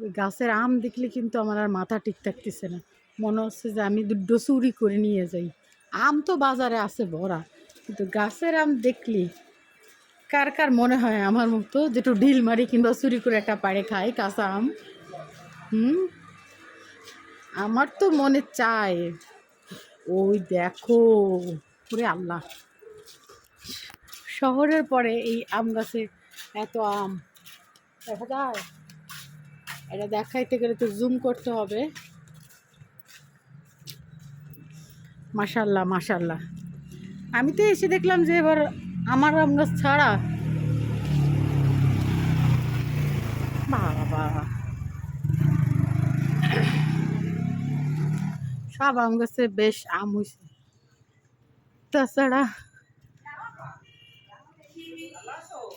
গাছের আম দেখলে কিন্তু আমার আর মাথা ঠিক থাকতেছে না। মনে হচ্ছে যে আমি দুটো চুরি করে নিয়ে যাই। আম তো বাজারে আছে ভরা, কিন্তু গাছের আম দেখলি কার কার মনে হয় আমার মতো যেটু ঢিল মারি কিংবা চুরি করে একটা পাড়ে খাই কাঁচা আম? হুম? আমার তো মনে চায়, ওই দেখো, ওরে আল্লাহ। শহরের পরে এই আম গাছে এত আম। দেখা যায়? এটা দেখাইতে গেলে তো জুম করতে হবে। মাশাল্লাহ মাশাল্লাহ আমি তো এসে দেখলাম যে এবার আমার আম গাছ ছাড়া। বাবা। সব আম গাছে বেশ আম হয়েছে তাছাড়া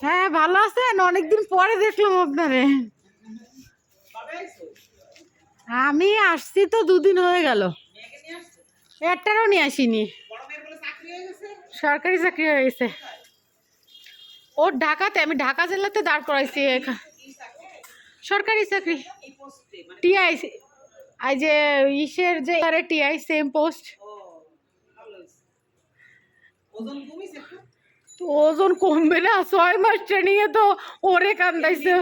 হ্যাঁ ভালো আছেন? অনেকদিন পরে দেখলাম আপনারে। আমি আসছি তো দুদিন হয়ে গেল। একটারও নিয়ে আসিনি। সরকারি চাকরি হয়ে গেছে। ওর ঢাকাতে, আমি ঢাকা জেলাতে দাঁড় করাইছি সরকারি চাকরি। টিআই আই যে ইসের যে টিআই সেম পোস্ট ওজন কমবে না ছয় মাস ট্রেনিং এ তো ওরে কান্দাইছে।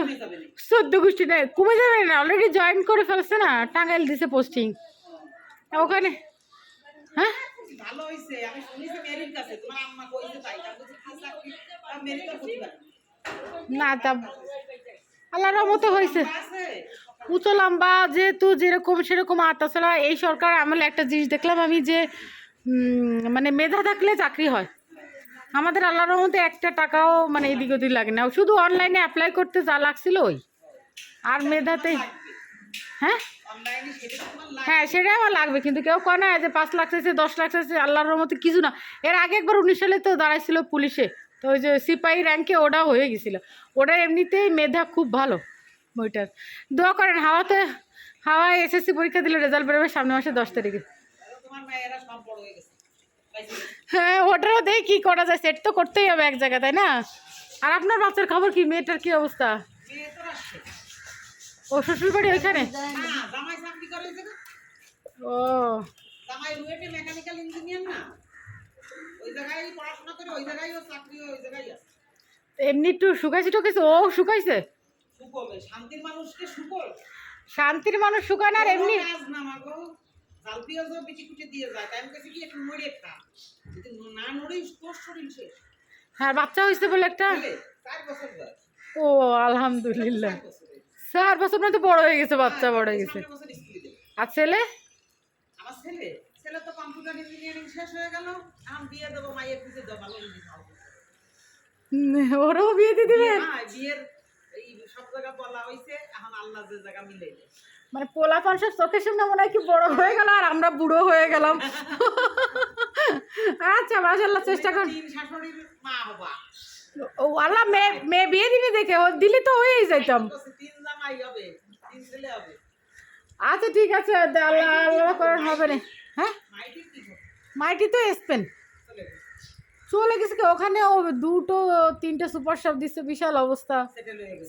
চোদ্দ গোষ্ঠী নেই কমে যাবে না অলরেডি জয়েন করে ফেলছে না টাঙ্গাইল দিছে পোস্টিং ওখানে? হ্যাঁ? না তা আল্লাহর রহমতে হয়েছে উঁচু লম্বা যেহেতু যেরকম সেরকম আর তাছাড়া এই সরকার আমলে একটা জিনিস দেখলাম আমি যে মানে মেধা থাকলে চাকরি হয়। আমাদের আল্লাহর রহমতে একটা টাকাও মানে এদিক ওদিক লাগে না। শুধু অনলাইনে অ্যাপ্লাই করতে যা লাগছিল ওই। আর মেধাতেই হ্যাঁ? হ্যাঁ সেটাই আমার লাগবে। কিন্তু কেউ কয় না যে পাঁচ লাখ চাইছে, দশ লাখ চাইছে, আল্লাহর রহমতে কিছু না। এর আগে একবার উনিশ সালে তো দাঁড়াইছিল পুলিশে। তো ওই যে সিপাহী র্যাঙ্কে ওটা হয়ে গেছিল। ওটার এমনিতেই মেধা খুব ভালো, বইটার। দোয়া করেন, হাওয়াতে হাওয়ায় এসএসসি পরীক্ষা দিলে রেজাল্ট বেরোবে সামনে মাসে দশ তারিখে। হ্যাঁ ওটারও দেখি কী করা যায়। সেট তো করতেই হবে এক জায়গায় তাই না? আর আপনার বাচ্চার খবর কি? মেয়েটার কি অবস্থা? ও শ্বশুর বাড়ি ওইখানে? ও। মেকানিক্যাল ইঞ্জিনিয়ার না ওই জায়গায় পড়াশোনা করে ওই জায়গায় ও চাকরি ওই জায়গায় এমনি একটু শুকাইছে টুকাইছে ও শুকাইছে? শান্তির মানুষকে শুকোল শান্তির মানুষ শুকায় না আর এমনি জাল পেঁয়াজও বিচি কুচি দিয়ে যায় তাই আমি কাছে কি একটু নড়ে খা। যদি না নড়িস তোর শরীর শেষ। হ্যাঁ বাচ্চা হয়েছে বলে একটা? চার বছর ও আলহামদুলিল্লাহ। চার বছর মানে তো বড় হয়ে গেছে বাচ্চা বড় হয়ে গেছে। আর ছেলে? আমার ছেলে? ছেলে তো কম্পিউটার ইঞ্জিনিয়ারিং শেষ হয়ে গেল। এখন বিয়ে দেবো মায়ের খুঁজে দেবো ওরও বিয়ে দিয়ে দিবেন? হ্যাঁ বিয়ের সব জায়গা বলা হয়েছে এখন আল্লাহ যে জায়গা মিলে মানে পোলা সব চোখের সামনে মনে হয় কি বড় হয়ে গেল আর আমরা বুড়ো হয়ে গেলাম। আচ্ছা মাসাল্লাহ চেষ্টা কর। শাশুড়ির মা বাবা। ও আল্লাহ মেয়ে মেয়ে বিয়ে দিবি দেখে ও দিলি তো হয়েই যাইতাম। তিন জামাই হবে তিন ছেলে হবে। আচ্ছা ঠিক আছে আল্লাহ আল্লাহ করার হবে না। হ্যাঁ? মাইটি তো স্পেন। চলে গেছে কি? ওখানে ও দুটো তিনটে সুপার শপ দিচ্ছে বিশাল অবস্থা।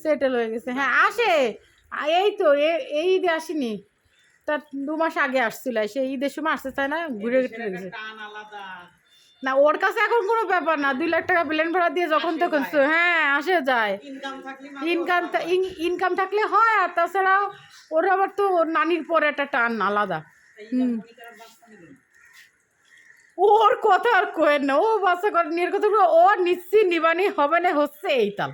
সেটেল হয়ে গেছে। হয়ে আসে। এই তো এই ঈদে আসেনি। তার দু মাস আগে আসছিল সেই ঈদের সময় আসতে চায় না? ঘুরে গেছে। না ওর কাছে এখন কোনো ব্যাপার না। দুই লাখ টাকা প্লেন ভাড়া দিয়ে যখন তখন হ্যাঁ আসে যায়। ইনকাম ইনকাম থাকলে হয় আর তাছাড়াও ওর আবার তো নানির পরে একটা টান আলাদা। হুম। ওর কথা আর কোয়েন না ও বাচ্চা করে নিয়ে কথা বলে, ও নিশ্চিত নিবানি হবে না হচ্ছে এই তাল।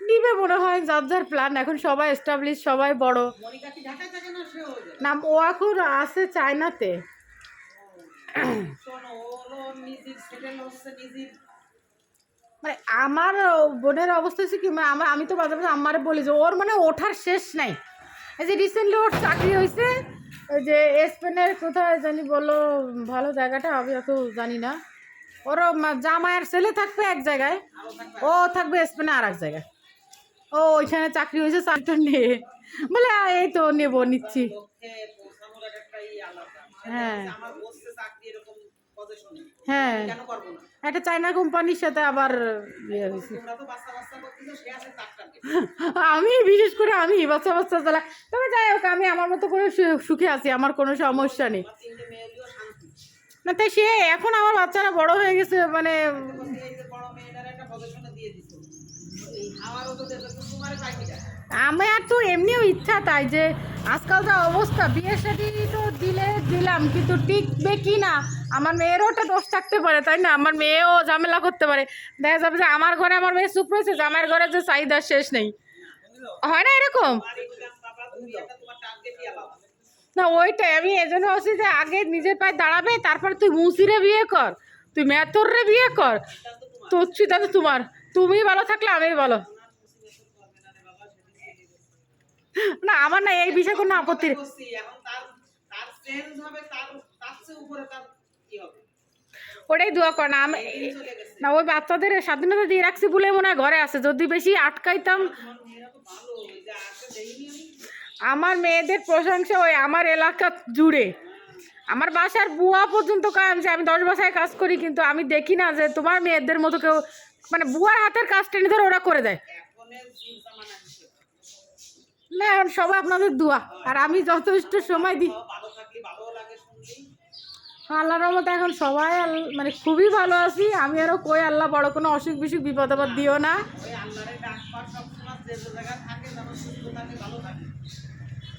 নিবে মনে হয় যার যার প্ল্যান এখন সবাই এস্টাবলিশ সবাই বড়। নাম ও এখন আছে চায়নাতে। মানে আমার বোনের অবস্থা হচ্ছে কি মানে আমার আমি তো মাঝে মাঝে আমার বলি যে ওর মানে ওঠার শেষ নাই। এই যে রিসেন্টলি ওর চাকরি হয়েছে যে স্পেনের কোথায় জানি বলো, ভালো জায়গাটা, আমি অত জানি না। ওর জামাইয়ের ছেলে থাকবে এক জায়গায়, ও থাকবে স্পেনে আর এক জায়গায়। ও ওইখানে চাকরি হয়েছে, চাকরিটা নিয়ে বলে এই তো নেব, নিচ্ছি। হ্যাঁ। হ্যাঁ। একটা চায়না কোম্পানির সাথে আবার ইয়ে হয়েছে। আমি বিশেষ করে আমি বাচ্চা বাচ্চা চালা তবে যাই হোক আমি আমার মতো করে সুখে আছি আমার কোনো সমস্যা নেই। না তাই সে এখন আমার বাচ্চারা বড় হয়ে গেছে মানে আমার তো এমনিও ইচ্ছা তাই যে আজকাল যা অবস্থা, বিয়ে সাথে তো দিলে দিলাম, কিন্তু টিকবে কি না? আমার মেয়েরও একটা দোষ থাকতে পারে, তাই না? আমার মেয়েও ঝামেলা করতে পারে। দেখা যাবে যে আমার ঘরে আমার মেয়ে চুপ রয়েছে আমার ঘরে যে চাহিদা শেষ নেই। হয় না এরকম? না, ওইটাই, আমি এজন্য বলছি যে আগে নিজের পায়ে দাঁড়াবে, তারপর তুই মুসিরে বিয়ে কর। তুই মেতরে বিয়ে কর। সিদ্ধান্ত তোমার, তুমি ভালো থাকলে আমি ভালো। না আমার না এই বিষয়ে কোনো আপত্তি ওটাই দোয়া কর না না ওই বাচ্চাদের স্বাধীনতা দিয়ে রাখছি বলে মনে হয় ঘরে আছে। যদি বেশি আটকাইতাম আমার মেয়েদের প্রশংসা ওই আমার এলাকা জুড়ে। আমার বাসার বুয়া পর্যন্ত কাজ যে আমি দশ বাসায় কাজ করি কিন্তু আমি দেখি না যে তোমার মেয়েদের মতো কেউ মানে বুয়ার হাতের কাজ টেনে ধরে ওরা করে দেয়। না, এখন সবাই আপনাদের দোয়া। আর আমি যথেষ্ট সময় দিই। আল্লাহর রহমতে এখন সবাই মানে খুবই ভালো আছি। আমি আরও কই আল্লাহ বড় কোনো অসুখ বিসুখ, বিপদ আপদ দিও না।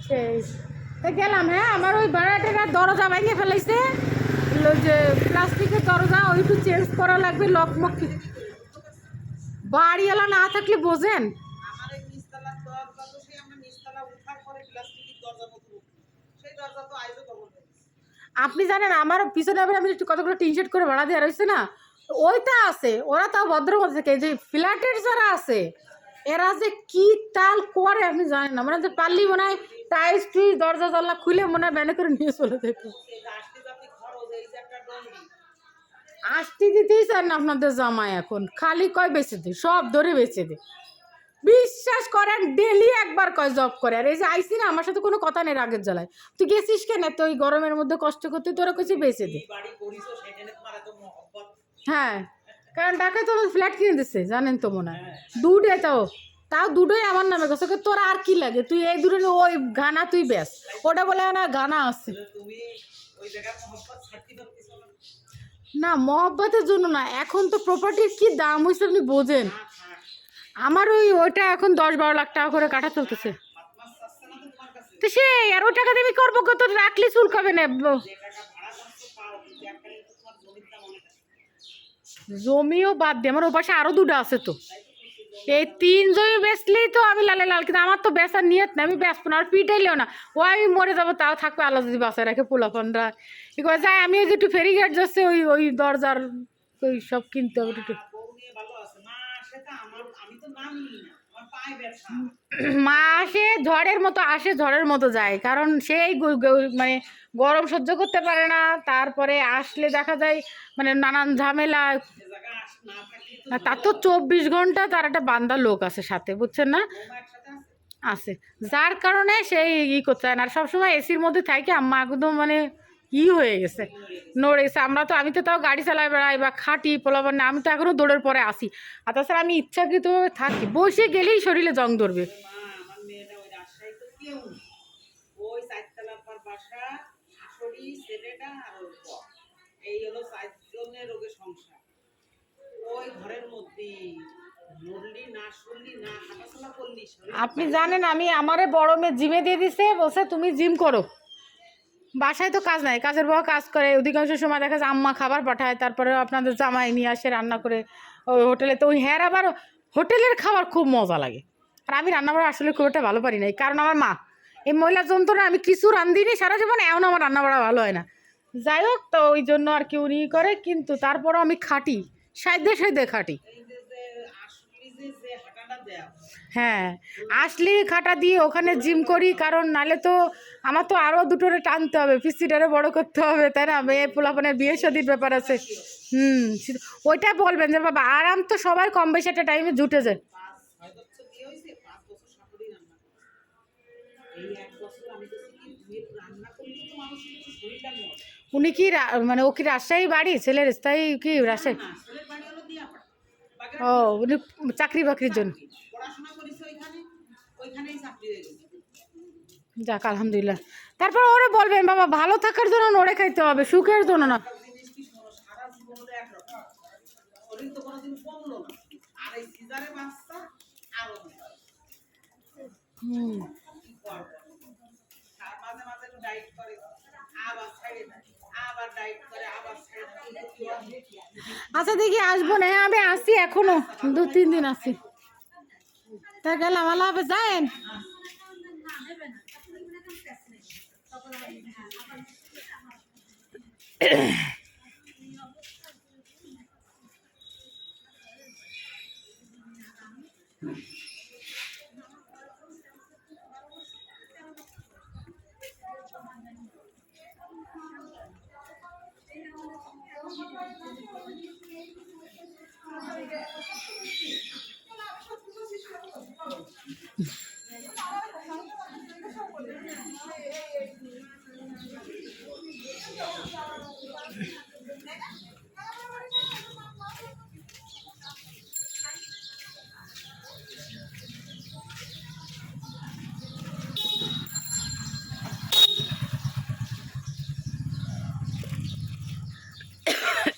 সেই। গেলাম হ্যাঁ আমার ওই বেড়াটার দরজা ভেঙে ফেলাইছে। ওই যে প্লাস্টিকের দরজা ওই একটু চেঞ্জ করা লাগবে লকমক বাড়িওয়ালা না থাকলে বোঝেন। উঠার পরে প্লাস্টিকের দরজা সেই দরজা তো আইজও আপনি জানেন আমার পিছনে আমি একটু কতগুলো টিন শেড করে ভাড়া দেওয়া রয়েছে না ওইটা আছে ওরা তাও ভদ্র মধ্যে থাকে যে ফ্ল্যাটের যারা আছে এরা যে কি তাল করে আপনি জানেন না। মানে যে পারলি মনে হয় টাইস টুইস দরজা জানলা খুলে মনে হয় ব্যানে করে নিয়ে চলে যেত। আসতে দিতেই চান না আপনাদের জামাই এখন খালি কয় বেঁচে দে সব ধরে বেঁচে দে বিশ্বাস করেন ডেলি একবার কয় জব করে। আর এই যে আইসি না, আমার সাথে কোনো কথা নেই রাগের জ্বালায়। তুই গেছিস কেন? তো ওই গরমের মধ্যে কষ্ট করতে তোরা কিছু বেচে দে। হ্যাঁ কারণ ঢাকায় তো ফ্ল্যাট কিনে দিচ্ছে জানেন তো মনে। হয় দুটোই তাও তাও দুটোই আমার নামে গেছে তোর আর কি লাগে? তুই এই দুটো ওই গানা তুই বেস ওটা বলে না গানা আছে। না, মহব্বতের জন্য না, এখন তো প্রপার্টির কি দাম হয়েছে আপনি বোঝেন। আমার ওই ওইটা এখন দশ বারো লাখ টাকা করে কাটা চলতেছে। তো সে আর ওই টাকা দিয়ে আমি করব কত রাখলে চুলকাবে না জমিও বাদ দিয়ে আমার ওপাশে আরও দুটো আছে তো। এই তিন জমি বেচলেই তো আমি লালে লাল, কিন্তু আমার তো বেচার নিয়ত না আমি বেচবো না, আর পিটাইলেও না। ও, আমি মরে যাব, তাও থাকবে আল্লাহ যদি বাসায় রাখে পোলাপানরা কি করে যায় আমি ওই যে একটু ফেরিঘাট যাচ্ছে, ওই ওই দরজার ওই সব কিনতে হবে একটু আর বউ নিয়ে ভালো আছে মা সেটা আমার আমি তো নাম নিই না আমার পায়ে ব্যথা মা আসে ঝড়ের মতো আসে ঝড়ের মতো যায়। কারণ সেই মানে গরম সহ্য করতে পারে না তারপরে আসলে দেখা যায় মানে নানান ঝামেলা। তার তো চব্বিশ ঘণ্টা তার একটা বান্দা লোক আছে সাথে বুঝছেন না? আছে? আছে। যার কারণে সেই ই করতে হয় না। আর সবসময় এসির মধ্যে থাকে আম্মা একদম মানে ই হয়ে গেছে? নড়ে গেছে। আমরা তো, আমি তো তাও গাড়ি চালাই বেড়াই বা খাটি পোলাবার না আমি তো এখনও দৌড়ের পরে আসি। আর তাছাড়া আমি ইচ্ছাকৃতভাবে থাকি। বসে গেলেই শরীরে জং ধরবে। আপনি জানেন আমি, আমারে বড় মেয়ে জিমে দিয়ে দিছে, বলছে তুমি জিম করো। বাসায় তো কাজ নাই, কাজের বউ কাজ করে, অধিকাংশ সময় দেখা যায় আম্মা খাবার পাঠায় তারপরে আপনাদের জামাই নিয়ে আসে রান্না করে ওই হোটেলে। তো ওই হ্যার আবার হোটেলের খাবার খুব মজা লাগে। আর আমি রান্না বাড়া আসলে খুব একটা ভালো পারি না কারণ আমার মা, এই মহিলা যন্ত্রণা আমি কিছু রান্ধিনি সারা জীবন, এমন আমার রান্না বাড়া ভালো হয় না। যাই হোক, তো ওই জন্য আর কি উনি করে, কিন্তু তারপরও আমি খাটি সাইদে সাইদে খাটি। হ্যাঁ আসলে খাটা দিয়ে ওখানে জিম করি কারণ নালে তো আমার তো আরও দুটোরে টানতে হবে পিসিটারে বড় করতে হবে তাই না? মেয়ে পোলাপানের বিয়ে শাদির ব্যাপার আছে। হুম ওইটা বলবেন যে বাবা আরাম তো সবার কম বেশি একটা টাইমে জুটে যায়। উনি কি মানে ও কি রাজশাহী বাড়ি? ছেলের স্থায়ী কি রাজশাহী? ও উনি চাকরি বাকরির জন্য। পড়াশোনা করেছে ওইখানে ওইখানেই চাকরি হয়ে গেছে। যাক আলহামদুলিল্লাহ। তারপর ওরে বলবেন বাবা ভালো থাকার জন্য নড়ে খাইতে হবে সুখের জন্য না? আচ্ছা দেখি আসব না। হ্যাঁ, আমি আসি এখনও। দু তিন দিন আসি। তা গেলাম আল্লাহ হাফেজ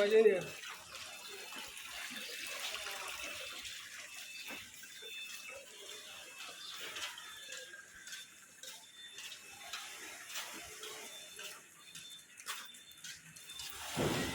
Olha aí. Thank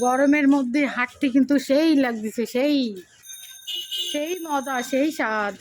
গরমের মধ্যে হাঁটতে কিন্তু সেই লাগতেছে সেই সেই মজা সেই স্বাদ।